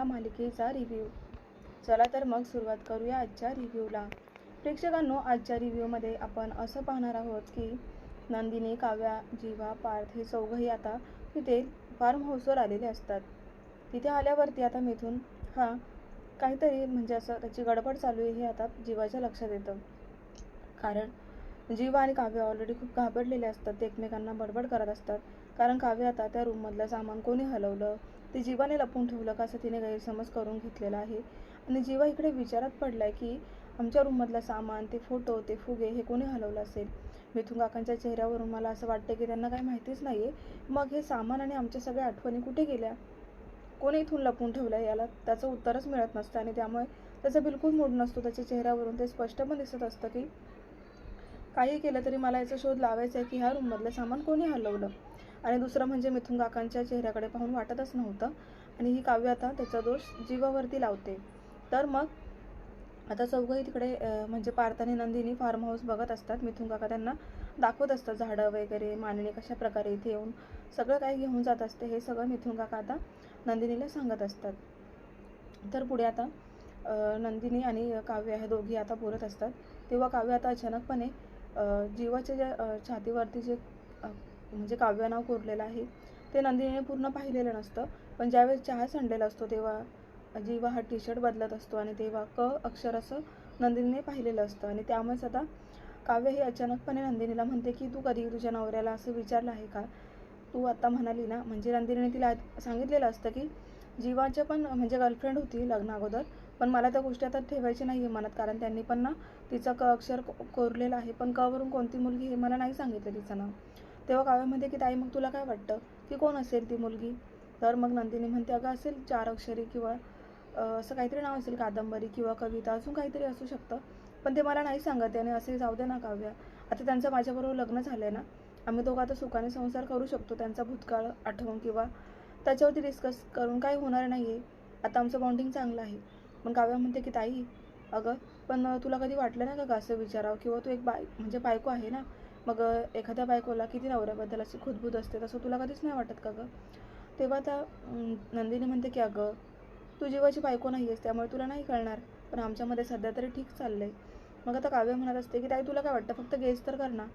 ह्या मालिकेचा रिव्ह्यू चला तर मग सुरुवात करूया आजच्या रिव्ह्यूला प्रेक्षकांनो आजच्या रिव्ह्यूमध्ये आपण असं पाहणार आहोत की नंदिनी काव्या जीवा पार्थ हे चौघंही आता तिथे फार्म हाऊसवर आलेले असतात. तिथे आल्यावरती आता मिथून हा काहीतरी म्हणजे असं त्याची गडबड चालू आहे हे आता जीवाच्या लक्षात येतं. कारण जीवा आणि काव्य ऑलरेडी खूप घाबरलेले असतात ते एकमेकांना बडबड करत असतात. कारण काव्य आता त्या रूममधलं सामान कोणी हलवलं? ते जीवाने लपून ठेवलं का असं तिने गैरसमज करून घेतलेला आहे? आणि जीवा इकडे विचारात पडलाय की आमच्या रूममधलं सामान ते फोटो ते फुगे हे कोणी हलवलं असेल? मिथून काकांच्या चेहऱ्यावरून मला असं वाटतं की त्यांना काही माहितीच नाही आहे मग हे सामान आणि आमच्या सगळ्या आठवणी कुठे गेल्या? कोणी इथून लपून ठेवलं आहे याला? त्याचं उत्तरच मिळत नसतं आणि त्यामुळे त्याचा बिलकुल मूड नसतो. त्याच्या चेहऱ्यावरून ते स्पष्ट पण दिसत असतं की काही केलं तरी मला याचा शोध लावायचा आहे की ह्या रूममधलं सामान कोणी हलवलं? आणि दुसरं म्हणजे मिथुन काकांच्या चेहऱ्याकडे पाहून वाटतच नव्हतं. आणि ही काव्य आता त्याचा दोष जीवावरती लावते. तर मग आता चौघही तिकडे म्हणजे पार्थ आणि नंदिनी फार्म हाऊस बघत असतात. मिथून काका त्यांना दाखवत असतात झाडं वगैरे मांडणी कशा प्रकारे इथे येऊन सगळं काही घेऊन जात असते. हे सगळं मिथून काका आता नंदिनीला सांगत असतात. तर पुढे आता नंदिनी आणि काव्य हे दोघी आता बोलत असतात. तेव्हा काव्य आता अचानकपणे जीवाच्या ज्या छातीवरती जे म्हणजे काव्य नाव कोरलेलं आहे. ते नंदिनीने पूर्ण पाहिलेलं नसतं. पण ज्यावेळेस चहा सांडलेला असतो तेव्हा जीवा हा टी शर्ट बदलत असतो आणि तेव्हा क अक्षर असं नंदिनीने पाहिलेलं असतं. आणि त्यामुळेच आता काव्य हे अचानकपणे नंदिनीला म्हणते की तू कधी तुझ्या नवऱ्याला असं विचारलं आहे का? तू आत्ता म्हणाली ना? म्हणजे नंदिनीने तिला सांगितलेलं असतं की जीवाच्या पण म्हणजे गर्लफ्रेंड होती लग्न अगोदर पण मला त्या गोष्टी आता ठेवायची नाही आहे मनात कारण त्यांनी पण ना तिचं क अक्षर को- कोरलेलं आहे. पण कवरून कोणती मुलगी हे मला नाही सांगितलं तिचं नाव. तेव्हा काव्यामध्ये की ताई मग तुला काय वाटतं की कोण असेल ती मुलगी? तर मग नंदिनी म्हणते अगं असेल चार अक्षरी किंवा असं काहीतरी नाव असेल कादंबरी किंवा कविता अजून काहीतरी असू शकतं. पण ते मला नाही सांगत आणि असे जाऊ दे ना काव्य. आता त्यांचं माझ्याबरोबर लग्न झालं आहे ना आम्ही दोघं आता सुखाने संसार करू शकतो. त्यांचा भूतकाळ आठवून किंवा त्याच्यावरती डिस्कस करून काही होणार नाही आहे आता आमचं बॉन्डिंग चांगलं आहे. पण काव्य म्हणते की ताई अगं पण तुला कधी वाटलं नाही का असं विचारावं? किंवा तू एक बाय म्हणजे बायको आहे ना मग एखाद्या बायकोला किती नवऱ्याबद्दल अशी खुदबूत असते तसं तुला कधीच नाही वाटत का गं? तेव्हा आता नंदिनी म्हणते की अगं तू जीवाची बायको नाही आहेस त्यामुळे तुला नाही कळणार पण आमच्यामध्ये सध्या तरी ठीक चाललं आहे मग आता काव्य म्हणत असते की ताई तुला काय वाटतं? फक्त गेस तर कर ना.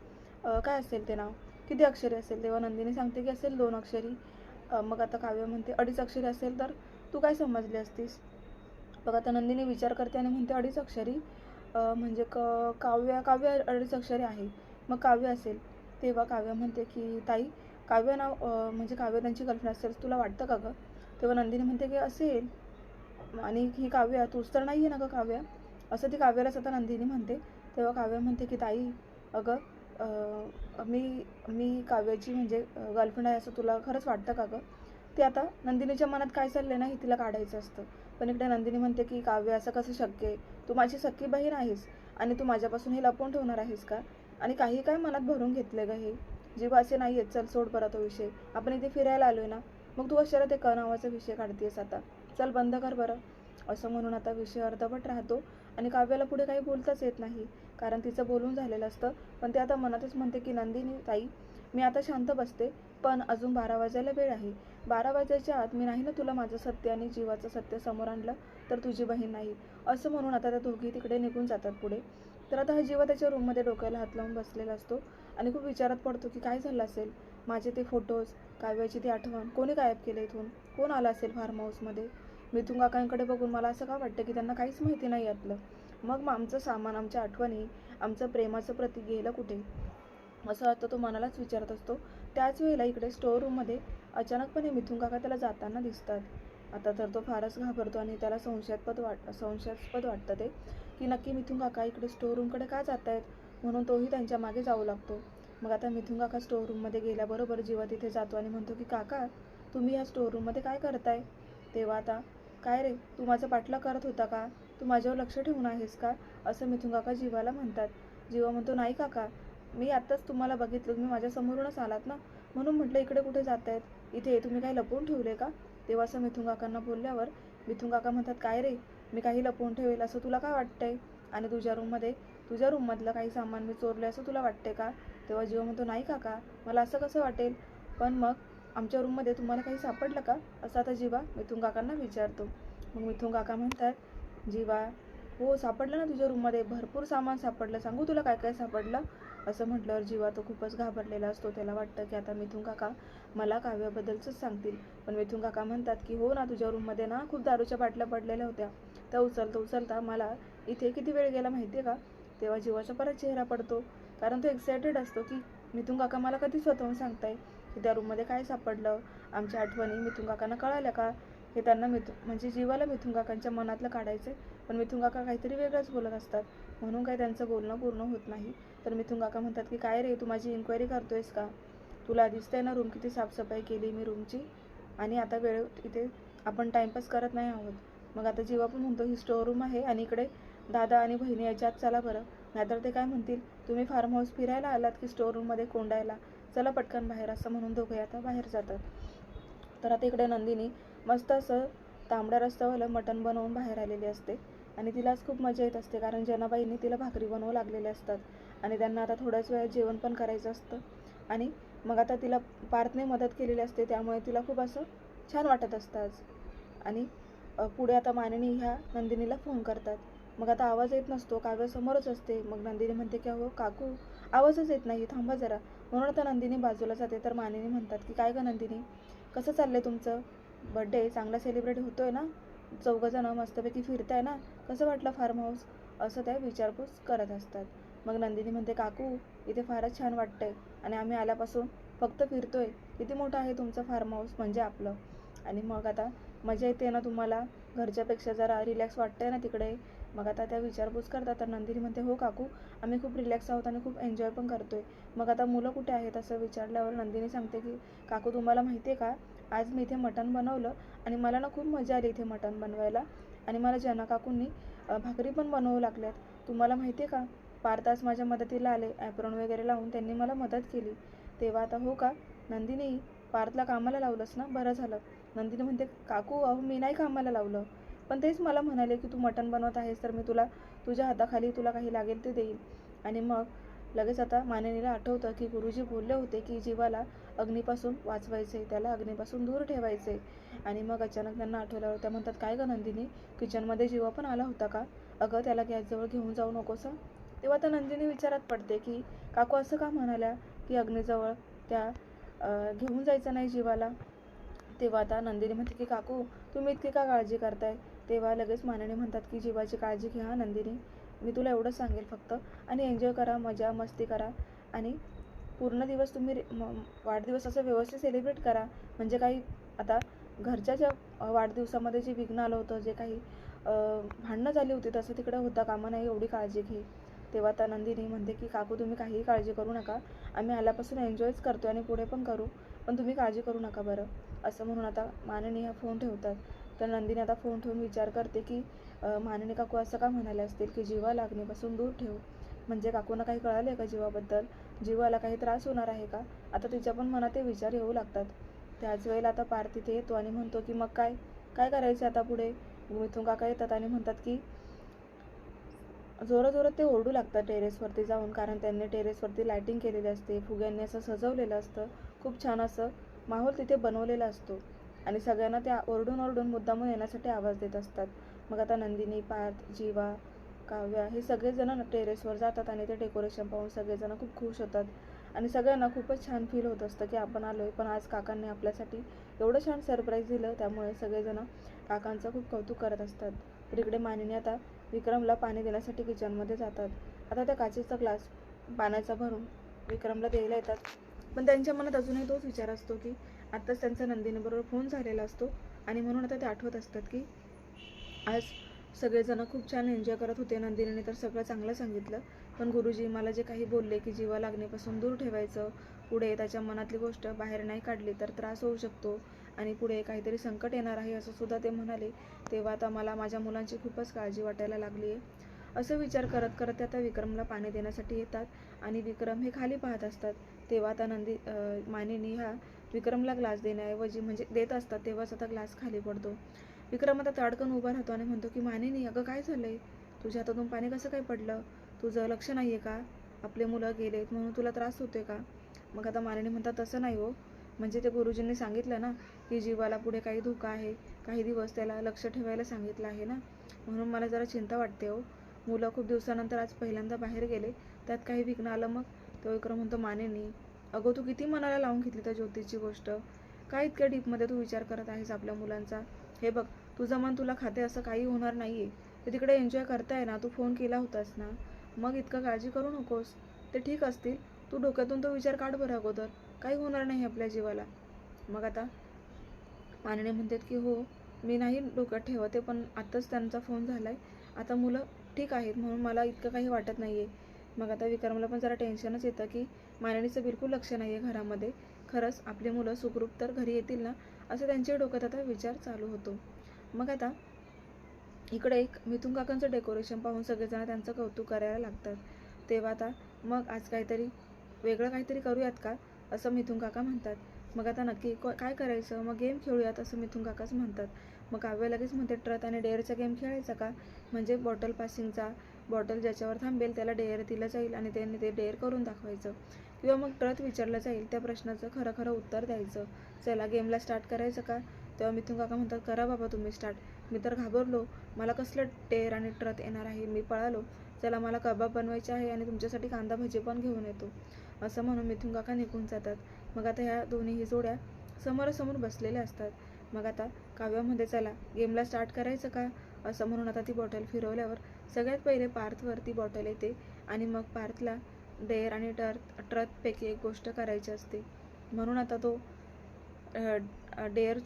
काय असेल ते नाव? किती अक्षरी असेल? तेव्हा नंदिनी सांगते की असेल दोन अक्षरी. मग आता काव्य म्हणते अडीच अक्षरी असेल तर तू काय समजली असतीस? बघ आता नंदिनी विचार करते आणि म्हणते अडीच अक्षरी? म्हणजे क काव्य काव्य अडीच अक्षरी आहे. मग काव्य असेल. तेव्हा काव्य म्हणते की ताई काव्य नाव म्हणजे काव्य त्यांची गर्लफ्रेंड असेल तुला वाटतं का गं? तेव्हा नंदिनी म्हणते की असेल. आणि ही काव्य तूच तर नाही आहे ना गं काव्य? असं ती काव्यालाच आता नंदिनी म्हणते. तेव्हा काव्य म्हणते की ताई अगं मी मी काव्याची म्हणजे गर्लफ्रेंड आहे असं तुला खरंच वाटतं का गं? ते आता नंदिनीच्या मनात काय चाललं ना हे तिला काढायचं असतं. पण इकडे नंदिनी म्हणते की काव्य असं कसं शक्य आहे? तू माझी सख्खी बहीण आहेस आणि तू माझ्यापासून हे लपवून ठेवणार आहेस का? आणि काही काय मनात भरून घेतले ग हे. जीवाचे असे नाही आहेत चल सोड परत तो विषय. आपण इथे फिरायला आलोय ना मग तू कशाला ते क नावाचा विषय काढतेस आता. चल बंद कर बरं. असं म्हणून आता विषय अर्धवट राहतो आणि काव्याला पुढे काही बोलताच येत नाही. कारण तिचं बोलून झालेलं असतं पण ते आता मनातच म्हणते की नंदिनी ताई मी आता शांत बसते पण अजून बारा वाजायला वेळ आहे. बारा वाजायच्या आत मी नाही ना तुला माझं सत्य आणि जीवाचं सत्य समोर आणलं तर तुझी बहीण नाही. असं म्हणून आता त्या दोघी तिकडे निघून जातात पुढे. तर आता जीवा त्याच्या रूममध्ये डोक्याला हात लावून बसलेला असतो आणि खूप विचारात पडतो की काय झालं असेल? माझे ते फोटोज काव्याची ती आठवण कोणी गायब केलं इथून? कोण आलं असेल फार्म हाऊसमध्ये मिथून काकांकडे बघून मला असं का वाटतं की त्यांना काहीच माहिती नाही यातलं? मग मग आमचं सामान आमच्या आठवणी आमचं प्रेमाचं प्रतीक गेलं कुठे? असं आता तो मनालाच विचारत असतो. त्याच वेळेला इकडे स्टोअर रूममध्ये अचानकपणे मिथून काका त्याला जाताना दिसतात. आता तर तो फारच घाबरतो आणि त्याला संशयास्पद वाट संशयास्पद वाटतं ते. की नक्की मिथून काका इकडे स्टोअर रूमकडे का जात आहेत म्हणून तोही त्यांच्या मागे जाऊ लागतो. मग आता मिथुन काका स्टोअर रूममध्ये गेल्याबरोबर जीवा तिथे जातो आणि म्हणतो की काका तुम्ही ह्या स्टोअर रूममध्ये काय करताय? तेव्हा आता काय रे तू माझा पाठला करत होता का? तू माझ्यावर लक्ष ठेवून आहेस का? असं मिथून काका जीवाला म्हणतात. जीवा म्हणतो नाही काका मी आत्ताच तुम्हाला बघितलं तुम्ही माझ्यासमोरूनच आलात ना? म्हणून म्हटलं इकडे कुठे जात आहेत इथे तुम्ही काही लपवून ठेवले का? तेव्हा असं मिथून काकांना बोलल्यावर मिथून काका म्हणतात काय रे मी काही लपवून ठेवेल असं तुला काय वाटतंय? आणि तुझ्या रूममध्ये तुझ्या रूममधलं काही सामान मी चोरले असं तुला वाटते का? तेव्हा जीव म्हणतो नाही काका मला असं कसं वाटेल? पण मग आमच्या रूममध्ये तुम्हाला काही सापडलं का? असं आता जीवा मिथून काकांना विचारतो. मग मिथून काका म्हणतात जीवा हो सापडलं ना तुझ्या रूममध्ये भरपूर सामान सापडलं. सांगू तुला काय काय सापडलं? असं म्हटल्यावर जीवा तो खूपच घाबरलेला असतो. त्याला वाटतं की आता मिथून काका मला काव्याबद्दलच सांगतील. पण मिथून काका म्हणतात की हो ना तुझ्या रूममध्ये ना खूप दारूच्या बाटल्या पडलेल्या होत्या. त्या उचलता उचलता मला इथे किती वेळ गेला माहिती आहे का? तेव्हा जीवाचा परत चेहरा पडतो. कारण तो एक्सायटेड असतो की मिथून काका मला कधी स्वतःहून सांगताय की त्या रूममध्ये काय सापडलं? आमच्या आठवणी मिथून काकांना कळाल्या का? हे त्यांना मिथू म्हणजे जीवाला मिथून काकांच्या मनातलं काढायचं पण मिथून काका काहीतरी वेगळंच बोलत असतात. म्हणून काही त्यांचं बोलणं पूर्ण होत नाही. तर मिथून काका म्हणतात की काय रे तू माझी इन्क्वायरी करतोयस का? तुला दिसतंय ना रूम किती साफसफाई केली मी रूमची आणि आता वेळ इथे आपण टाईमपास करत नाही आहोत. मग आता जीवा पण म्हणतो ही स्टोर रूम आहे आणि इकडे दादा आणि बहिणी याच्यात चला बरं. नाहीतर ते काय म्हणतील तुम्ही फार्म हाऊस फिरायला आलात की स्टोअरूममध्ये कोंडायला? चला पटकन बाहेर असं म्हणून दोघे आता बाहेर जातात. तर आता इकडे नंदिनी मस्त असं तांबड्या रस्त्यावालं मटण बनवून बाहेर आलेली असते. आणि तिलाच खूप मजा येत असते कारण जनाबाईंनी तिला भाकरी बनवू लागलेले असतात. आणि त्यांना आता थोड्याच वेळात जेवण पण करायचं असतं. आणि मग आता तिला पार्थने मदत केलेली असते त्यामुळे तिला खूप असं छान वाटत असतं आज. आणि पुढे आता मानिनी ह्या नंदिनीला फोन करतात. मग आता आवाज येत नसतो काव्य समोरच असते. मग नंदिनी म्हणते की अहो काकू आवाजच येत नाही थांबा जरा. म्हणून आता नंदिनी बाजूला जाते. तर मानिनी म्हणतात की काय गं नंदिनी कसं चाललंय तुमचं? बड्डे चांगला सेलिब्रेट होतोय ना? चौघंजणं मस्तपैकी फिरताय ना? कसं वाटलं फार्म हाऊस असं त्या विचारपूस करत असतात. मग नंदिनी म्हणते काकू इथे फारच छान वाटतंय आणि आम्ही आल्यापासून फक्त फिरतोय. किती मोठं आहे तुमचं फार्म हाऊस म्हणजे आपलं? आणि मग आता मजा येते ना तुम्हाला? घरच्यापेक्षा जरा रिलॅक्स वाटतंय ना तिकडे? मग आता त्या विचारपूस करतात तर नंदिनी म्हणते हो काकू आम्ही खूप रिलॅक्स आहोत आणि खूप एन्जॉय पण करतोय. मग आता मुलं कुठे आहेत असं विचारल्यावर नंदिनी सांगते की काकू तुम्हाला माहिती आहे का? आज मी इथे मटण बनवलं आणि मला ना खूप मजा आली इथे मटण बनवायला आणि मला जना काकूंनी भाकरी पण बनवू लागल्यात. तुम्हाला माहिती आहे का? पार तास माझ्या मदतीला आले ॲप्रॉन वगैरे लावून त्यांनी मला मदत केली. तेव्हा आता हो का? नंदिनी पार्थला कामाला लावलंस ना? बरं झालं. नंदिनी म्हणते काकू अहो मी नाही कामाला लावलं. पण तेच मला म्हणाले की तू मटण बनवत आहेस तर मी तुला तुझ्या हाताखाली तुला काही लागेल ते देईल आणि मग लगेच आता मानिनीला आठवतं की गुरुजी बोलले होते की जीवाला अग्नीपासून वाचवायचे त्याला अग्नीपासून दूर ठेवायचे आणि मग अचानक त्यांना आठवल्यावर त्या म्हणतात काय गं नंदिनी किचनमध्ये जीवा पण आला होता का? अगं त्याला गॅसजवळ घेऊन जाऊ नकोस तेव्हा तर नंदिनी विचारात पडते की काकू असं का म्हणाल्या की अग्नीजवळ त्या घेऊन जायचं नाही जीवाला. तेव्हा आता नंदिनी म्हणते की काकू तुम्ही इतकी का काळजी करताय? तेव्हा लगेच माननी म्हणतात की जीवाची काळजी घ्या नंदिनी. मी तुला एवढंच सांगेल फक्त. आणि एन्जॉय करा मजा मस्ती करा. आणि पूर्ण दिवस तुम्ही वाढदिवस असं व्यवस्थित सेलिब्रेट करा. म्हणजे काही आता घरच्या ज्या वाढदिवसामध्ये जे विघ्न आलं होतं जे काही भांडणं झाली होती तसं तिकडे होता कामा नाही एवढी काळजी घे. तेव्हा आता नंदिनी म्हणते की काकू तुम्ही काहीही काळजी करू नका. आम्ही आल्यापासून एन्जॉयच करतो आणि पुढे पण करू. पण तुम्ही काळजी करू नका बरं. असं म्हणून आता माननी हा फोन ठेवतात. तर नंदिनी आता फोन ठेवून विचार करते की माननी काकू असं का म्हणाले असतील की जीवा लागणीपासून दूर ठेव. म्हणजे काकूंना काही कळालं आहे का जीवाबद्दल? जीवाला काही त्रास होणार आहे का? आता तिच्या पण मनात ते विचार येऊ लागतात. त्याच वेळेला आता पार तिथे येतो आणि म्हणतो की मग काय? काय करायचं आता पुढे? मिथून काका येतात आणि म्हणतात की जोराजोरात ते ओरडू लागतात टेरेसवरती जाऊन कारण त्यांनी टेरेसवरती लायटिंग केलेली असते. फुग्यांनी असं सजवलेलं असतं. खूप छान असं माहोल तिथे बनवलेला असतो. आणि सगळ्यांना त्या ओरडून ओरडून मुद्दामून येण्यासाठी आवाज देत असतात. मग आता नंदिनी पार्थ जीवा काव्या हे सगळेजण टेरेसवर जातात आणि ते डेकोरेशन पाहून सगळेजण खूप खुश होतात. आणि सगळ्यांना खूपच छान फील होत असतं की आपण आलो आहे पण आज काकांनी आपल्यासाठी एवढं छान सरप्राईज दिलं त्यामुळे सगळेजण काकांचं खूप कौतुक करत असतात. तर इकडे मानिनी आता विक्रमला पाणी देण्यासाठी किचनमध्ये जातात. आता त्या काचेचा ग्लास पाण्याचा भरून विक्रमला द्यायला येतात. पण त्यांच्या मनात अजूनही तोच विचार असतो की आत्ताच त्यांचा नंदिनीबरोबर फोन झालेला असतो आणि म्हणून आता ते आठवत असतात की आज सगळेजण खूप छान एन्जॉय करत होते. नंदिनीने तर सगळं चांगलं सांगितलं. पण गुरुजी मला जे काही बोलले की जीवा लागण्यापासून दूर ठेवायचं पुढे त्याच्या मनातली गोष्ट बाहेर नाही काढली तर त्रास होऊ शकतो आणि पुढे काहीतरी संकट येणार आहे असं सुद्धा ते म्हणाले. तेव्हा आता मला माझ्या मुलांची खूपच काळजी वाटायला लागली आहे. असं विचार करत करत त्या आता विक्रमला पाणी देण्यासाठी येतात आणि विक्रम हे खाली पाहत असतात. तेव्हा आता नंदी मानिनी ह्या विक्रमला ग्लास देण्याऐवजी म्हणजे देत असतात तेव्हाच आता ग्लास खाली पडतो. विक्रम आता ताडकन उभा राहतो आणि म्हणतो की मानिनी अगं काय झालंय तुझ्या हातातून पाणी कसं काय पडलं? तुझं लक्ष नाही आहे का? आपले मुलं गेलेत म्हणून तुला त्रास होतोय का? मग आता मानिनी म्हणतात तसं नाही हो. म्हणजे ते गुरुजींनी सांगितलं ना की जीवाला पुढे काही धोका आहे काही दिवस त्याला लक्ष ठेवायला सांगितलं आहे ना. म्हणून मला जरा चिंता वाटते हो. मुलं खूप दिवसानंतर आज पहिल्यांदा बाहेर गेले. त्यात काही विघ्न आलं मग? तो विक्रम म्हणतो मानेनी अगो तू किती मनाला लावून घेतली त्या ज्योतीची गोष्ट? काय इतक्या डीपमध्ये तू विचार करत आहेस आपल्या मुलांचा? हे बघ तुझं मन तुला खाते असं काही होणार नाही आहे ते तिकडे एन्जॉय करताय ना तू फोन केला होतास ना. मग इतकं काळजी करू नकोस. ते ठीक असतील तू डोक्यातून तो विचार काढ बरं अगोदर. काही होणार नाही आपल्या जीवाला. मग आता मानणे म्हणतात की हो मी नाही डोक्यात ठेवते पण आत्ताच त्यांचा फोन झाला आहे आता मुलं ठीक आहेत म्हणून मला इतकं काही वाटत नाही आहे मग आता विक्रमला पण जरा टेन्शनच येतं की मानणीचं बिलकुल लक्ष नाही आहे घरामध्ये. खरंच आपली मुलं सुखरूप तर घरी येतील ना असं त्यांच्या डोक्यात आता विचार चालू होतो. मग आता इकडे एक मिथून काकांचं डेकोरेशन पाहून सगळेजण त्यांचं कौतुक करायला लागतात. तेव्हा आता मग आज काहीतरी वेगळं काहीतरी करूयात का? असं मिथून काका म्हणतात. मग आता नक्की काय करायचं? मग गेम खेळूयात असं मिथून काकाच म्हणतात. मग काव्य लगेच म्हणते ट्रथ आणि डेअरचा गेम खेळायचा का? म्हणजे बॉटल पासिंगचा बॉटल ज्याच्यावर थांबेल त्याला डेअर दिलं जाईल आणि त्यांनी ते डेअर करून दाखवायचं. किंवा मग ट्रथ विचारलं जाईल त्या प्रश्नाचं खरं खरं उत्तर द्यायचं. चला गेमला स्टार्ट करायचं का? तेव्हा मिथून काका म्हणतात करा बाबा तुम्ही स्टार्ट मी तर घाबरलो. मला कसलं टेर आणि ट्रथ येणार आहे? मी पळालो. चला मला कबाब बनवायचे आहे आणि तुमच्यासाठी कांदा भजी पण घेऊन येतो. असं म्हणून मिथून काका निघून जातात. मग आता ह्या दोन्ही जोड्या समोरासमोर बसलेल्या असतात. मग आता काव्यामध्ये चला गेमला स्टार्ट करायचं का? असं म्हणून आता ती बॉटल फिरवल्यावर सगळ्यात पहिले पार्थवर ती बॉटल येते आणि मग पार्थला डेअर आणि टर्थ ट्रथपैकी एक गोष्ट करायची असते. म्हणून आता तो डेअर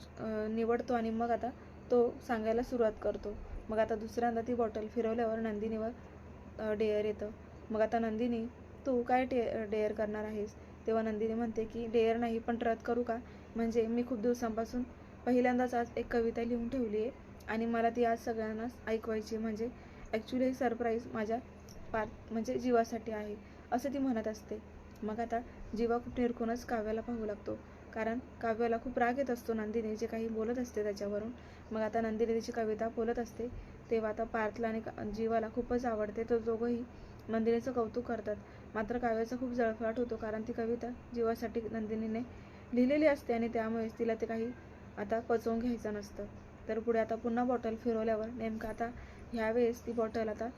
निवडतो आणि मग आता तो सांगायला सुरुवात करतो. मग आता दुसऱ्यांदा ती बॉटल फिरवल्यावर नंदिनीवर डेअर येतं. मग आता नंदिनी तू काय टे डेअर करणार आहेस? तेव्हा नंदिनी म्हणते की डेअर नाही पण रद्द करू का? म्हणजे मी खूप दिवसांपासून पहिल्यांदाच आज एक कविता लिहून ठेवली आहे आणि मला ती आज सगळ्यांनाच ऐकवायची म्हणजे ॲक्च्युली हे सरप्राईज माझ्या पार म्हणजे जीवासाठी आहे. असं ती म्हणत असते. मग आता जीवा खूप निरखूनच काव्याला पाहू लागतो. कारण काव्याला खूप राग येत असतो नंदिनी जे काही बोलत असते त्याच्यावरून. मग आता नंदिनी तिची कविता बोलत असते. तेव्हा आता पार्थला आणि का- जीवाला खूपच आवडते. तर दोघंही नंदिनीचं कौतुक करतात. मात्र काव्याचा खूप जळफळाट होतो कारण ती कविता जीवासाठी नंदिनीने लिहिलेली असते आणि त्यामुळेच तिला ते काही आता पचवून घ्यायचं नसतं. तर पुढे आता पुन्हा बॉटल फिरवल्यावर नेमकं आता ह्यावेळेस ती बॉटल आता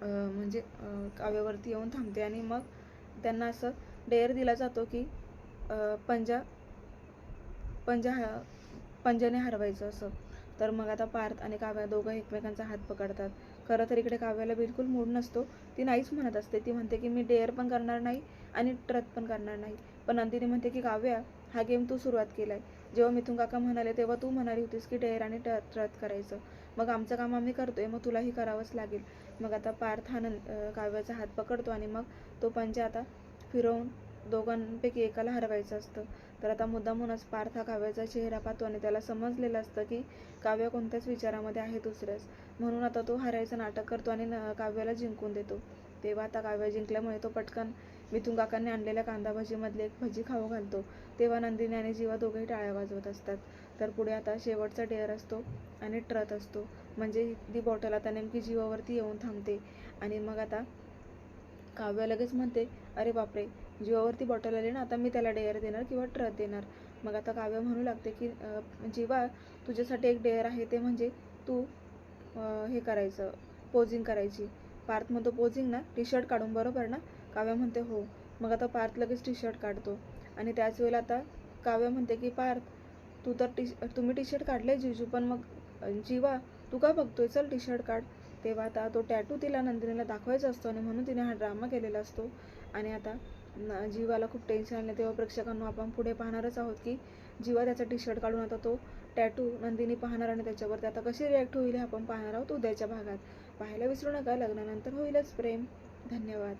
म्हणजे काव्यावरती येऊन थांबते आणि मग त्यांना असं डेअर दिला जातो की अं, पंजा पंजा हा पंजाने हरवायचं असं. तर मग आता पार्थ आणि काव्या दोघं एकमेकांचा हात पकडतात. खरं तर इकडे काव्याला बिलकुल मूड नसतो. ती नाहीच म्हणत असते. ती म्हणते की मी डेअर पण करणार नाही आणि ट्रथ पण करणार नाही. पण नंदिनी म्हणते की काव्या हा गेम तू सुरुवात केलाय. जेव्हा मिथून काका म्हणाले तेव्हा तू म्हणाली होतीस की डेअर आणि ट्रथ करायचं. मग आमचं काम आम्ही करतोय. मग तुलाही करावंच लागेल. मग आता पार्थ हा नंद काव्याचा हात पकडतो आणि मग तो पंजा आता फिरवून दोघांपैकी एकाला हरवायचं असतं. तर आता मुद्दामूनच पार्थ हा काव्याचा चेहरा पाहतो आणि त्याला समजलेलं असतं की काव्य कोणत्याच विचारामध्ये आहे दुसऱ्याच म्हणून आता तो हरायचं नाटक करतो आणि न- काव्याला जिंकून देतो. तेव्हा आता काव्य जिंकल्यामुळे तो पटकन मिथून काकांनी आणलेल्या कांदा भजीमधले एक भजी खाऊ घालतो. तेव्हा नंदिनी आणि जीवा दोघेही टाळ्या वाजवत असतात. तर पुढे आता शेवटचा डेअर असतो आणि ट्रथ असतो. म्हणजे ती बॉटल आता नेमकी जीवावरती येऊन थांबते. आणि मग आता काव्य लगेच म्हणते अरे बापरे जीवावरती बॉटल आली ना आता मी त्याला डेअर देणार किंवा ट्रथ देणार. मग आता काव्य म्हणू लागते की जीवा तुझ्यासाठी एक डेअर आहे ते म्हणजे तू हे करायचं पोजिंग करायची. पार्थ म्हणतो पोजिंग ना टी शर्ट काढून बरोबर ना? काव्य म्हणते हो. मग आता पार्थ लगेच टी शर्ट काढतो. आणि त्याच वेळेला आता काव्य म्हणते की पार्थ तू तर टी तुम्ही टी शर्ट काढले जिजू पण मग जीवा तू का बघतोय? चल टी शर्ट काढ. तेव्हा आता तो टॅटू तिला नंदिनीला दाखवायचा असतो आणि म्हणून तिने हा ड्रामा केलेला असतो. आणि आता ना जीवाला खूप टेन्शन आलं तेव्हा प्रेक्षकांना आपण पुढे पाहणारच आहोत की जीवा त्याचा टी शर्ट काढून आता तो टॅटू नंदिनी पाहणार आणि त्याच्यावरती आता कशी रिॲक्ट होईल हे आपण पाहणार आहोत उद्याच्या भागात. पाहायला विसरू नका लग्नानंतर होईलच प्रेम. धन्यवाद.